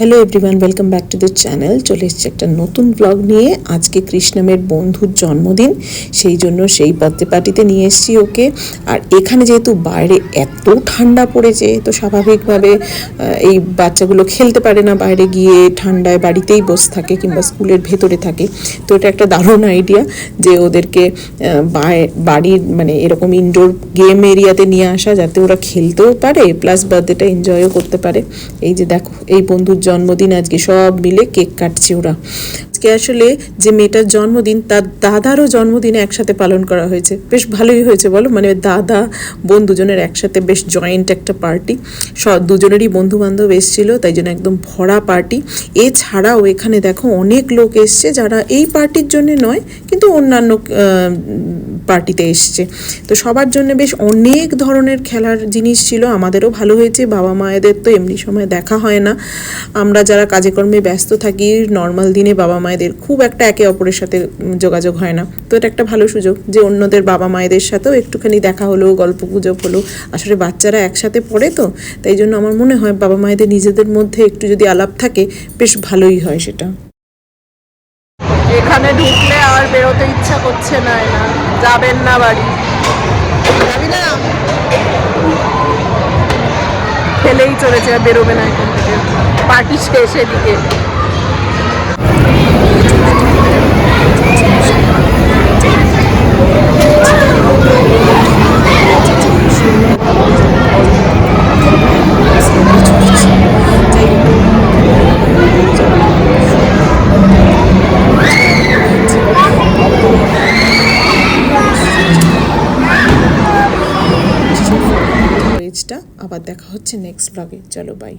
Hello everyone welcome back to the channel চলে এসেছে একটা নতুন ব্লগ নিয়ে। আজকে কৃষ্ণমের বন্ধুর জন্মদিন, সেই জন্য সেই বার্থডে পার্টিতে নিয়ে এসেছি ওকে। আর এখানে যেহেতু বাইরে এত ঠান্ডা পড়েছে, তো স্বাভাবিকভাবে এই বাচ্চাগুলো খেলতে পারে না বাইরে গিয়ে, ঠান্ডায় বাড়িতেই বসে থাকে কিংবা স্কুলের ভেতরে থাকে। তো এটা একটা দারুণ আইডিয়া যে ওদেরকে বাড়ির মানে এরকম ইনডোর গেম এরিয়াতে নিয়ে আসা যাতে ওরা খেলতেও পারে প্লাস বার্থডেটা এনজয়ও করতে পারে। এই যে দেখো, এই বন্ধুর জন্মদিন আজকে সব মিলে কেক কাটছে ওরা। আজকে আসলে যে মেয়েটার জন্মদিন, তার দাদারও জন্মদিন একসাথে পালন করা হয়েছে। বেশ ভালোই হয়েছে বলো? মানে দাদা, বোন দুজনের একসাথে বেশ জয়েন্ট একটা পার্টি দুজনেরই বন্ধু বান্ধব এসেছিল, তাই জন্য একদম ভরা পার্টি এছাড়াও এখানে দেখো অনেক লোক এসছে যারা এই পার্টির জন্য নয়, কিন্তু অন্যান্য পার্টিতে এসছে। তো সবার জন্য বেশ অনেক ধরনের খেলার জিনিস ছিল, আমাদেরও ভালো হয়েছে, বাবা মায়েদের তো এমনি সময় দেখা হয় না। আমরা যারা কাজে কর্মে ব্যস্ত থাকি নর্মাল দিনে বাবা মায়েদের খুব একটা একে অপরের সাথে যোগাযোগ হয় না। তো এটা একটা ভালো সুযোগ যে অন্যদের বাবা মায়েদের সাথেও একটুখানি দেখা হলো, গল্প গুজব হলো। আসলে বাচ্চারা একসাথে পড়ে তো, তাই জন্য আমার মনে হয় বাবা মায়েদের নিজেদের মধ্যে একটু যদি আলাপ থাকে, বেশ ভালোই হয় সেটা। এখানে ঢুকলে আর বেরোতে ইচ্ছা করছে না না যাবেন না বাড়ি। যাবি না? খেলেই চলেছে, আর বেরোবে না এখান থেকে। পার্টি শেষ এদিকে। আবার দেখা হচ্ছে নেক্সট ব্লগে চলো বাই